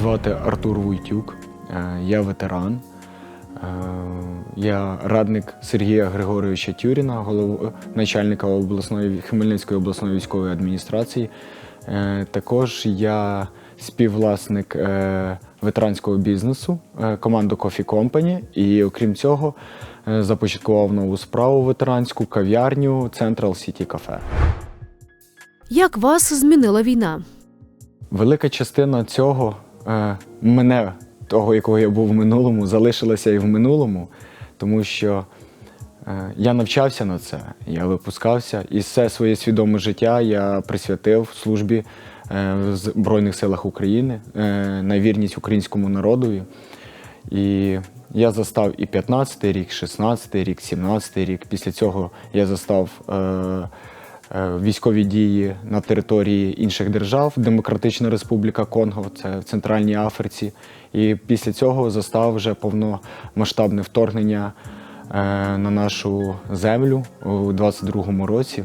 звати Артур Войтюк, е, я ветеран. Е, Я радник Сергія Григоровича Тюріна, голов... начальника обласної Хмельницької обласної військової адміністрації. Е, Також я співвласник ветеранського бізнесу команди Coffee Company. І окрім цього, започаткував нову справу ветеранську кав'ярню Central City Cafe. Як вас змінила війна? Велика частина цього мене, того, якого я був в минулому, залишилася і в минулому, тому що е, я навчався на це, я випускався, і все своє свідоме життя я присвятив службі е, в Збройних силах України е, на вірність українському народові. І я застав і 15-й рік, 16-й рік, 17-й рік. Після цього я застав е, е, військові дії на території інших держав, Демократична Республіка Конго, це в Центральній Африці. І після цього застав вже повномасштабне вторгнення е, на нашу землю у 22-му році.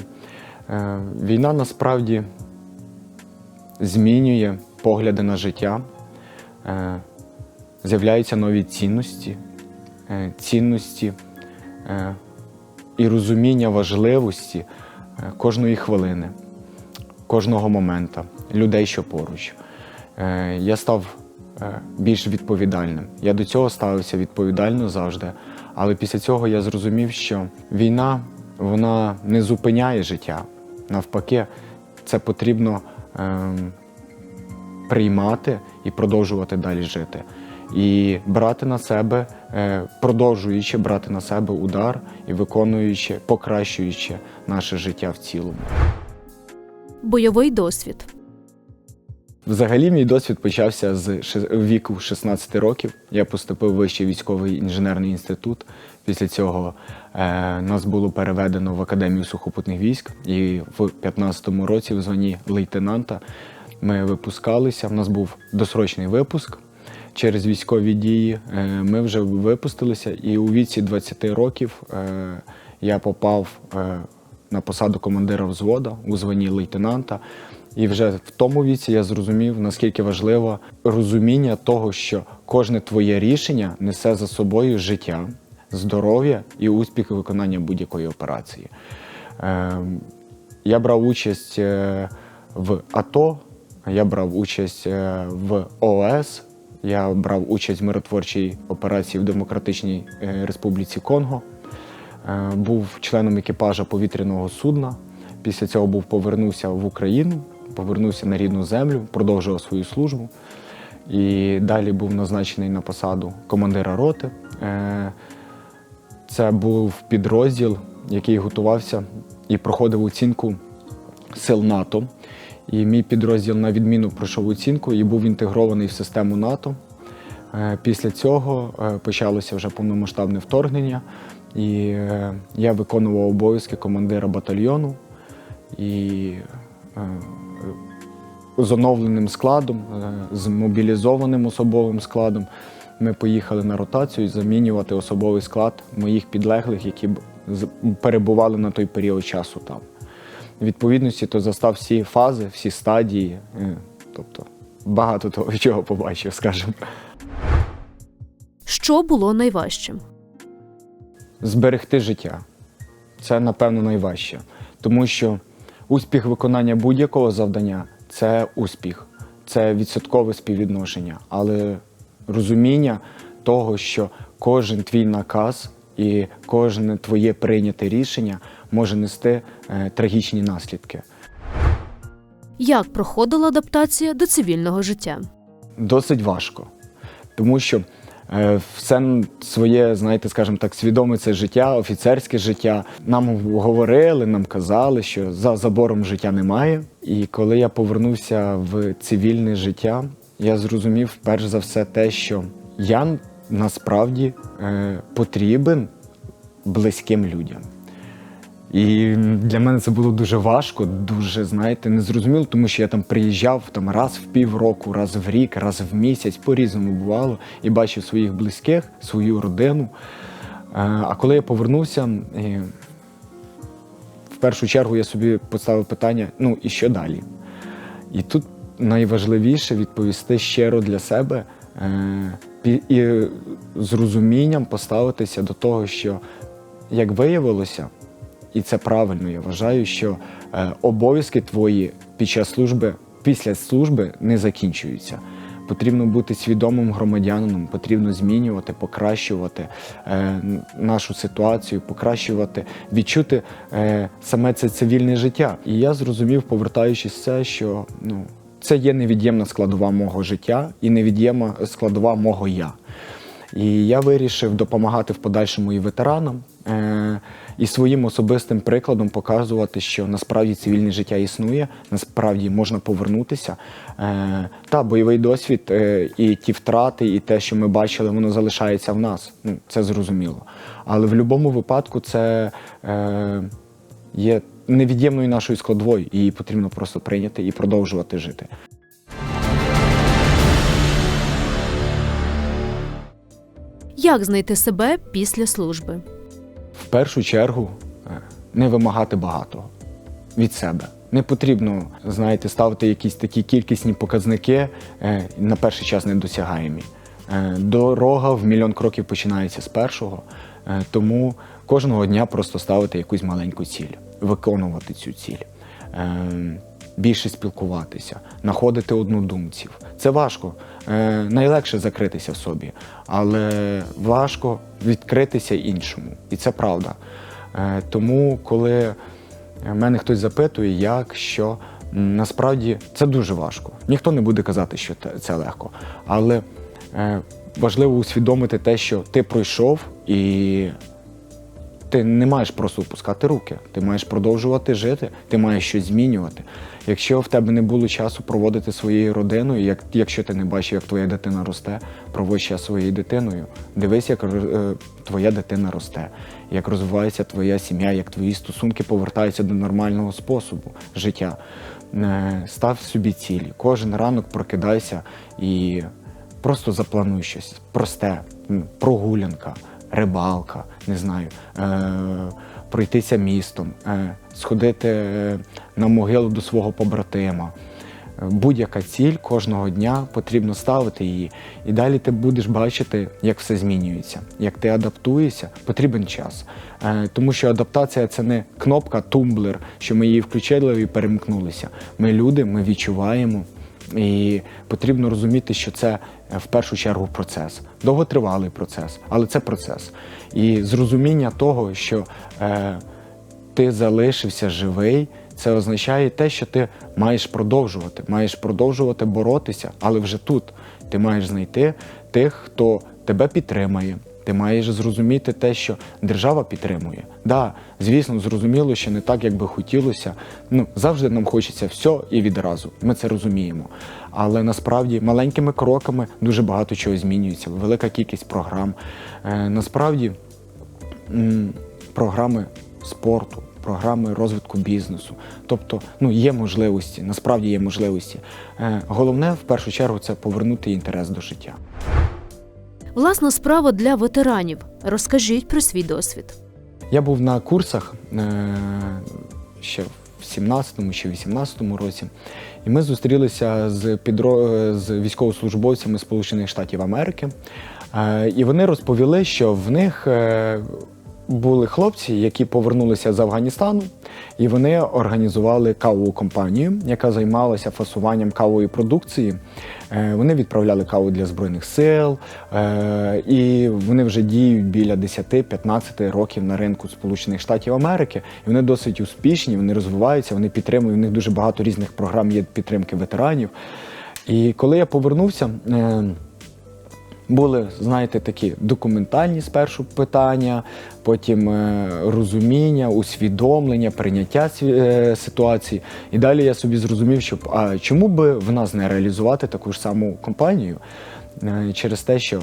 Е, Війна насправді змінює погляди на життя. Е, з'являються нові цінності, е, цінності е, і розуміння важливості е, кожної хвилини, кожного моменту, людей, що поруч. Е, Я став е, більш відповідальним. Я до цього ставився відповідально завжди. Але після цього я зрозумів, що війна вона не зупиняє життя. Навпаки, це потрібно ем, приймати і продовжувати далі жити. І брати на себе, е, продовжуючи брати на себе удар і виконуючи, покращуючи наше життя в цілому. Бойовий досвід. Взагалі, мій досвід почався з віку 16 років. Я поступив в вищий військовий інженерний інститут. Після цього е, нас було переведено в Академію сухопутних військ, і в 15-му році в званні лейтенанта ми випускалися. У нас був досрочний випуск. Через військові дії е, ми вже випустилися, і у віці 20 років е, я попав е, на посаду командира взвода у званні лейтенанта. І вже в тому віці я зрозумів, наскільки важливо розуміння того, що кожне твоє рішення несе за собою життя, здоров'я і успіх виконання будь-якої операції. Я брав участь в АТО, я брав участь в ООС, я брав участь в миротворчій операції в Демократичній е, Республіці Конго. Е, Був членом екіпажа повітряного судна. Після цього був повернувся в Україну, повернувся на рідну землю, продовжував свою службу. І далі був назначений на посаду командира роти. Е, Це був підрозділ, який готувався і проходив оцінку сил НАТО. І мій підрозділ на відміну пройшов оцінку і був інтегрований в систему НАТО. Е, Після цього е, почалося вже повномасштабне вторгнення, і е, я виконував обов'язки командира батальйону і з оновленим складом, з мобілізованим особовим складом. Ми поїхали на ротацію замінювати особовий склад моїх підлеглих, які перебували на той період часу там. Відповідності то застав всі фази, всі стадії, е, тобто багато того, чого побачив, скажімо. Що було найважчим? зберегти життя. Це, напевно, найважче. Тому що успіх виконання будь-якого завдання це успіх, це відсоткове співвідношення. Але розуміння того, що кожен твій наказ і кожне твоє прийняте рішення може нести е, трагічні наслідки. Як проходила адаптація до цивільного життя? Досить важко, тому що е, все своє, знаєте, скажімо так, свідоме це життя, офіцерське життя. Нам говорили, нам казали, що за забором життя немає. І коли я повернувся в цивільне життя, я зрозумів перш за все те, що я насправді е, потрібен близьким людям. І для мене це було дуже важко, дуже, знаєте, незрозуміло, тому що я там приїжджав там раз в півроку, раз в рік, раз в місяць, по-різному бувало, і бачив своїх близьких, свою родину. Е, А коли я повернувся, в першу чергу я собі поставив питання: ну і що далі? І тут найважливіше відповісти щиро для себе е, і з розумінням поставитися до того, що як виявилося, і це правильно, я вважаю, що е, обов'язки твої під час служби, після служби не закінчуються. Потрібно бути свідомим громадянином, потрібно змінювати, покращувати е, нашу ситуацію, покращувати, відчути е, саме це цивільне життя. І я зрозумів, повертаючись це, що ну, це є невід'ємна складова мого життя і невід'ємна складова мого я. І я вирішив допомагати в подальшому і ветеранам і своїм особистим прикладом показувати, що насправді цивільне життя існує, насправді можна повернутися. Е- та бойовий досвід е- і ті втрати, і те, що ми бачили, воно залишається в нас. Ну, це зрозуміло. Але в будь-якому випадку це е- є невід'ємною нашою складовою, її потрібно просто прийняти і продовжувати жити. Як знайти себе після служби? Першу чергу е, не вимагати багатого від себе. Не потрібно, знаєте, ставити якісь такі кількісні показники е, на перший час недосягаємі. Е, Дорога в мільйон кроків починається з першого, тому кожного дня просто ставити якусь маленьку ціль, виконувати цю ціль. Більше спілкуватися, знаходити однодумців. Це важко. Е, найлегше закритися в собі, але важко відкритися іншому. І це правда. Е, тому, коли мене хтось запитує, як, що, насправді це дуже важко. Ніхто не буде казати, що це легко. Але е, важливо усвідомити те, що ти пройшов і ти не маєш просто опускати руки, ти маєш продовжувати жити, ти маєш щось змінювати. Якщо в тебе не було часу проводити своєю родиною, як, якщо ти не бачив, як твоя дитина росте, проводь час своєю дитиною. Дивись, як е, твоя дитина росте, як розвивається твоя сім'я, як твої стосунки повертаються до нормального способу життя. Е, став собі цілі. Кожен ранок прокидайся і просто заплануй щось просте, прогулянка, рибалка, не знаю, е- пройтися містом, е- сходити е, на могилу до свого побратима. Будь-яка ціль кожного дня потрібно ставити її, і далі ти будеш бачити, як все змінюється. Як ти адаптуєшся, потрібен час. Е, Тому що адаптація це не кнопка, тумблер, що ми її включили і перемкнулися. Ми люди, ми відчуваємо. І потрібно розуміти, що це е, в першу чергу процес, довготривалий процес, але це процес. І зрозуміння того, що е, ти залишився живий, це означає те, що ти маєш продовжувати, маєш продовжувати боротися, але вже тут ти маєш знайти тих, хто тебе підтримає. Ти маєш зрозуміти те, що держава підтримує. Да, звісно, зрозуміло, що не так, як би хотілося. Ну завжди нам хочеться все і відразу. Ми це розуміємо. Але насправді маленькими кроками дуже багато чого змінюється. Велика кількість програм. Е, насправді м, програми спорту, програми розвитку бізнесу. Тобто, ну є можливості, насправді є можливості. Е, головне в першу чергу це повернути інтерес до життя. Власна справа для ветеранів. Розкажіть про свій досвід. Я був на курсах е, ще в 17-му чи 18-му році, і ми зустрілися з, підро... з військовослужбовцями Сполучених Штатів Америки. Е, і вони розповіли, що в них е, були хлопці, які повернулися з Афганістану, і вони організували кавову компанію, яка займалася фасуванням кавової продукції. Е, Вони відправляли каву для Збройних сил, е, і вони вже діють біля 10-15 років на ринку Сполучених Штатів Америки. І вони досить успішні, вони розвиваються, вони підтримують. У них дуже багато різних програм є підтримки ветеранів. І коли я повернувся, е, були, знаєте, такі документальні спершу питання, потім е, розуміння, усвідомлення, прийняття е, ситуації. І далі я собі зрозумів, що а чому би в нас не реалізувати таку ж саму компанію е, через те, що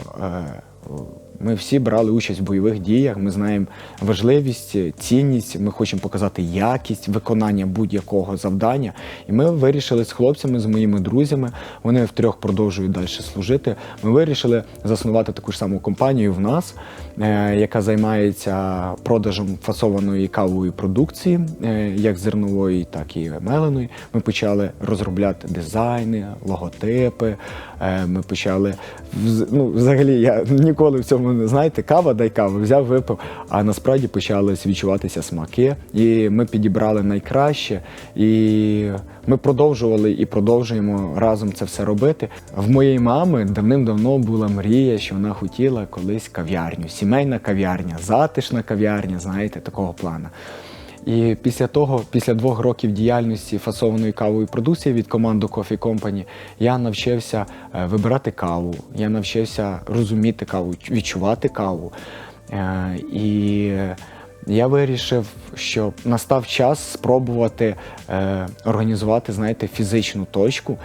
Ми всі брали участь в бойових діях. Ми знаємо важливість, цінність. Ми хочемо показати якість виконання будь-якого завдання. І ми вирішили з хлопцями, з моїми друзями. Вони втрьох продовжують далі служити. Ми вирішили заснувати таку ж саму компанію в нас, е, яка займається продажем фасованої кавової продукції, е, як зернової, так і меленої. Ми почали розробляти дизайни, логотипи. Е, Ми почали ну, взагалі, я ніколи в цьому не знаєте, кава дай каву, взяв, випив. А насправді почали відчуватися смаки. І ми підібрали найкраще. І ми продовжували і продовжуємо разом це все робити. В моєї мами давним-давно була мрія, що вона хотіла колись кав'ярню, сімейна кав'ярня, затишна кав'ярня, знаєте, такого плану. І після того, після двох років діяльності фасованої кавової продукції від команди Coffee Company, я навчився е, вибирати каву, я навчився розуміти каву, відчувати каву. Е, І я вирішив, що настав час спробувати е, організувати, знаєте, фізичну точку,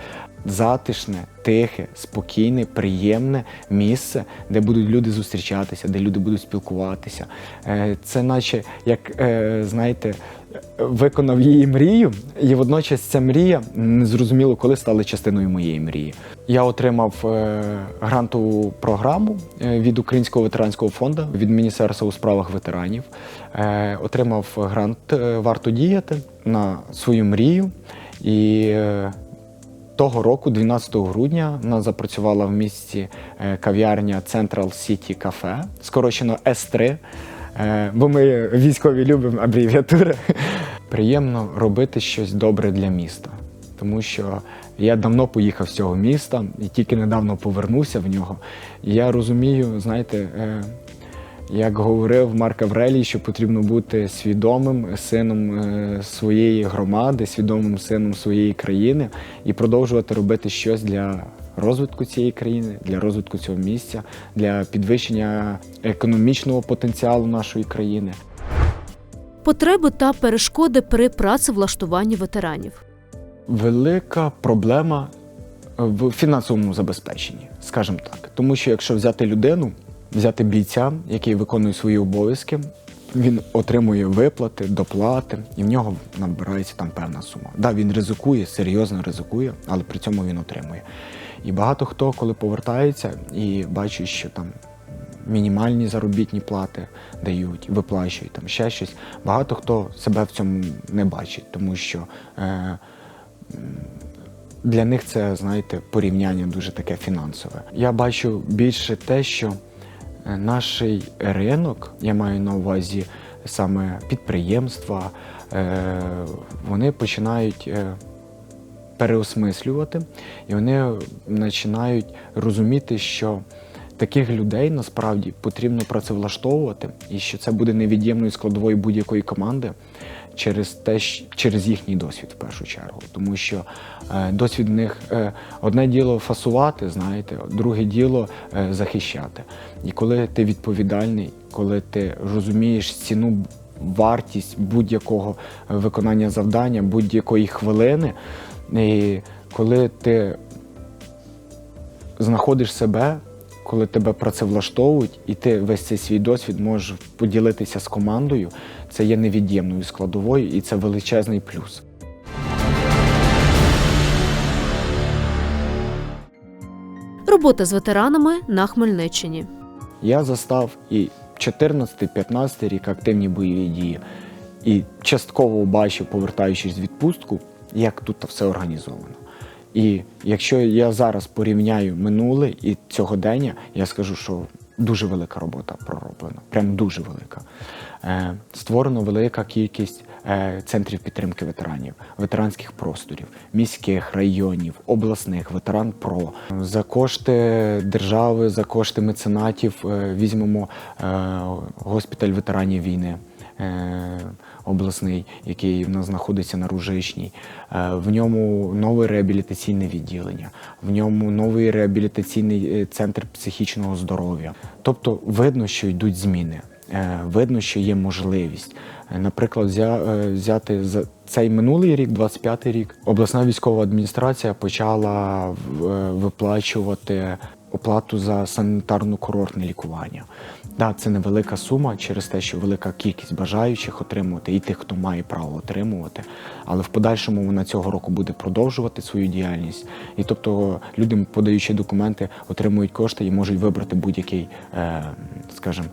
затишне, тихе, спокійне, приємне місце, де будуть люди зустрічатися, де люди будуть спілкуватися. Е, Це наче як е, знаєте. Виконав її мрію, і водночас ця мрія незрозуміло, коли стала частиною моєї мрії. Я отримав е, грантову програму від Українського ветеранського фонду, від Міністерства у справах ветеранів. Отримав грант Варто діяти на свою мрію. І того року, 12 грудня, нас запрацювала в місті е, кав'ярня Central City Cafe, скорочено С3. Е, Бо ми військові любимо абревіатури. Приємно робити щось добре для міста, тому що я давно поїхав з цього міста і тільки недавно повернувся в нього. Я розумію, знаєте, е, як говорив Марк Аврелій, що потрібно бути свідомим сином е, своєї громади, свідомим сином своєї країни і продовжувати робити щось для розвитку цієї країни, для розвитку цього місця, для підвищення економічного потенціалу нашої країни. Потреби та перешкоди при працевлаштуванні ветеранів. Велика проблема в фінансовому забезпеченні, скажімо так. Тому що якщо взяти людину, взяти бійця, який виконує свої обов'язки, він отримує виплати, доплати, і в нього набирається там певна сума. Да, він ризикує, серйозно ризикує, але при цьому він отримує. І багато хто, коли повертається і бачить, що там мінімальні заробітні плати дають, виплачують там ще щось. Багато хто себе в цьому не бачить, тому що е, для них це, знаєте, порівняння дуже таке фінансове. Я бачу більше те, що наш ринок, я маю на увазі саме підприємства, е, вони починають. е, Переосмислювати, і вони починають розуміти, що таких людей насправді потрібно працевлаштовувати, і що це буде невід'ємною складовою будь-якої команди через те, через їхній досвід в першу чергу. Тому що е, досвід в них е, одне діло фасувати, знаєте, друге діло е, захищати. І коли ти відповідальний, коли ти розумієш ціну. Вартість будь-якого виконання завдання, будь-якої хвилини, і коли ти знаходиш себе, коли тебе працевлаштовують, і ти весь цей свій досвід можеш поділитися з командою, це є невід'ємною складовою, і це величезний плюс. Робота з ветеранами на Хмельниччині. Я застав і 14-15 рік активні бойові дії, і частково бачив, повертаючись в відпустку, як тут все організовано. І якщо я зараз порівняю минуле і цьогодення, я скажу, що дуже велика робота пророблена, прям дуже велика. Е, створено велика кількість е, центрів підтримки ветеранів, ветеранських просторів, міських, районів, обласних, ветеран ПРО. За кошти держави, за кошти меценатів е, візьмемо госпіталь ветеранів війни. Обласний, який в нас знаходиться на Ружичній, Е, в ньому нове реабілітаційне відділення, в ньому новий реабілітаційний е, центр психічного здоров'я. Тобто видно, що йдуть зміни, Е, видно, що є можливість. Наприклад, взя- взяти за цей минулий рік, 25-й рік, обласна військова адміністрація почала виплачувати оплату за санітарно-курортне лікування. Да, це невелика сума через те, що велика кількість бажаючих отримувати і тих, хто має право отримувати. Але в подальшому вона цього року буде продовжувати свою діяльність. І тобто люди, подаючи документи, отримують кошти і можуть вибрати будь-який, е, скажімо,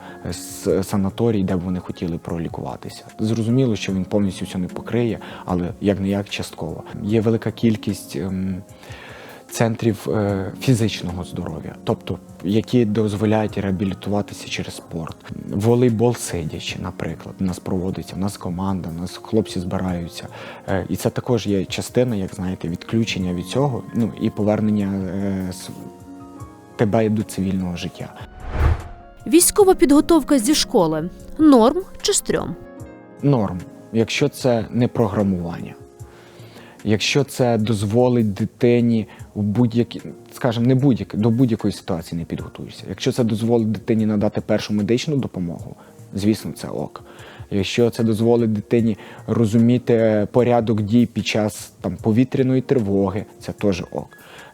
санаторій, де б вони хотіли пролікуватися. Зрозуміло, що він повністю все не покриє, але як не як частково. Є велика кількість. Центрів е, фізичного здоров'я, тобто які дозволяють реабілітуватися через спорт. Волейбол сидячи, наприклад, у нас проводиться, у нас команда, у нас хлопці збираються. Е, і це також є частина, як знаєте, відключення від цього, ну і повернення е, с- тебе до цивільного життя. Військова підготовка зі школи норм чи стрьом? норм, якщо це не програмування. Якщо це дозволить дитині в будь-які, скажімо, не будь-які, до будь-якої ситуації не підготуєшся. Якщо це дозволить дитині надати першу медичну допомогу, звісно, це ок. Якщо це дозволить дитині розуміти порядок дій під час там, повітряної тривоги, це теж ок.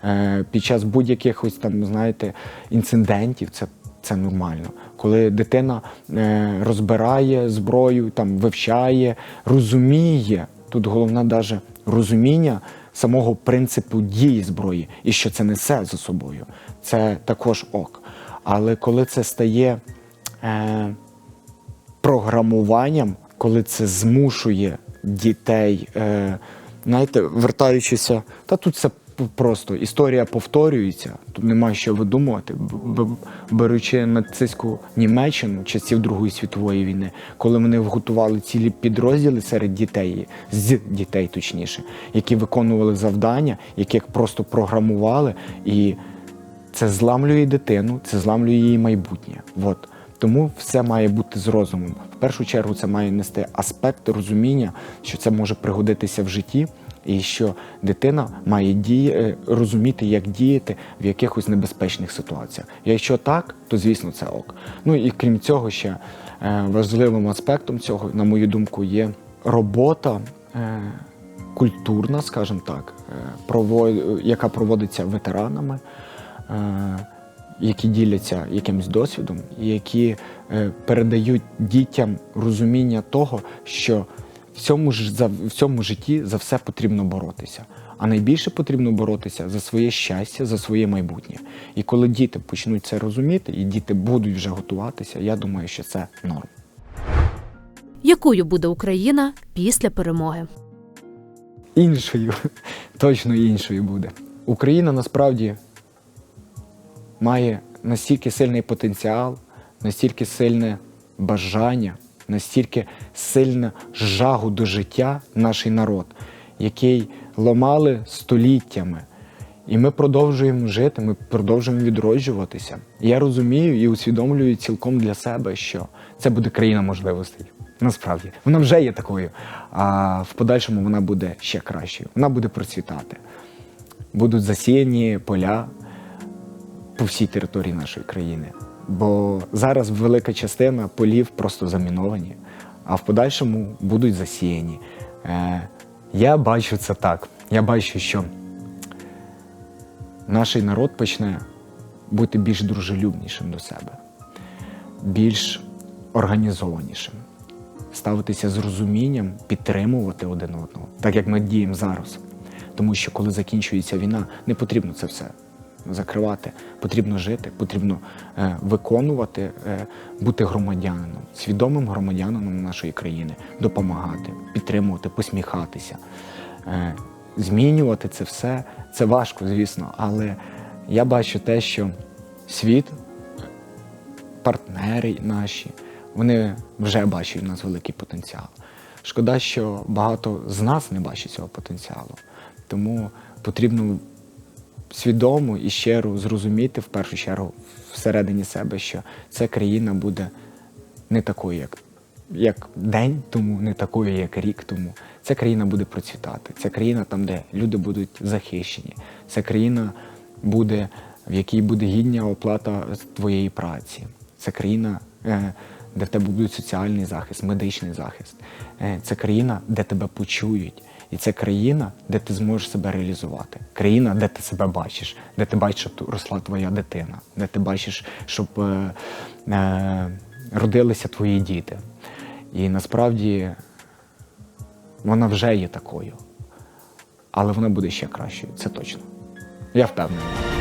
Е, під час будь-яких ось там, знаєте, інцидентів, це це нормально. Коли дитина е, розбирає зброю, там вивчає, розуміє. Тут головне навіть розуміння самого принципу дії зброї і що це несе за собою. Це також ок. Але коли це стає е, програмуванням, коли це змушує дітей, е, знаєте, вертаючися, та тут це просто історія повторюється, тут немає що видумувати. Беручи нацистську Німеччину часів Другої світової війни, коли вони вготували цілі підрозділи серед дітей, з дітей точніше, які виконували завдання, яких просто програмували, і це зламлює дитину, це зламлює її майбутнє. От. Тому все має бути з розумом. В першу чергу це має нести аспект розуміння, що це може пригодитися в житті, і що дитина має діє, е, розуміти, як діяти в якихось небезпечних ситуаціях. Якщо так, то звісно це ок. Ну і крім цього, ще е, важливим аспектом цього, на мою думку, є робота. е, Культурна, скажімо так, яка проводиться ветеранами, які діляться якимось досвідом, які передають дітям розуміння того, що в цьому, ж, за, в цьому житті за все потрібно боротися. А найбільше потрібно боротися за своє щастя, за своє майбутнє. І коли діти почнуть це розуміти, і діти будуть вже готуватися, я думаю, що це норм. Якою буде Україна після перемоги? іншою, точно іншою буде. Україна насправді має настільки сильний потенціал, настільки сильне бажання, настільки сильну жагу до життя наш народ, який ламали століттями. І ми продовжуємо жити, ми продовжуємо відроджуватися. Я розумію і усвідомлюю цілком для себе, що це буде країна можливостей. Насправді, вона вже є такою, а в подальшому вона буде ще кращою. Вона буде процвітати. Будуть засіяні поля по всій території нашої країни. Бо зараз велика частина полів просто заміновані, а в подальшому будуть засіяні. Е, я бачу це так. Я бачу, що наш народ почне бути більш дружелюбнішим до себе, більш організованішим, ставитися з розумінням, підтримувати один одного, так як ми діємо зараз. Тому що коли закінчується війна, не потрібно це все закривати. Потрібно жити, потрібно е, виконувати, е, бути громадянином, свідомим громадянином нашої країни, допомагати, підтримувати, посміхатися. Е, змінювати це все це важко, звісно, але я бачу те, що світ, партнери наші, вони вже бачать в нас великий потенціал. Шкода, що багато з нас не бачить цього потенціалу. Тому потрібно свідомо і щиро зрозуміти в першу чергу всередині себе, що ця країна буде не такою, як, як день тому, не такою, як рік тому. Ця країна буде процвітати. Ця країна там, де люди будуть захищені. Ця країна буде, в якій буде гідня оплата твоєї праці. Це країна, е, де в тебе буде соціальний захист, медичний захист. Це країна, де тебе почують. І це країна, де ти зможеш себе реалізувати. Країна, де ти себе бачиш, де ти бачиш, щоб росла твоя дитина, де ти бачиш, щоб е, е, родилися твої діти. І насправді вона вже є такою. Але вона буде ще кращою, це точно. Я впевнений.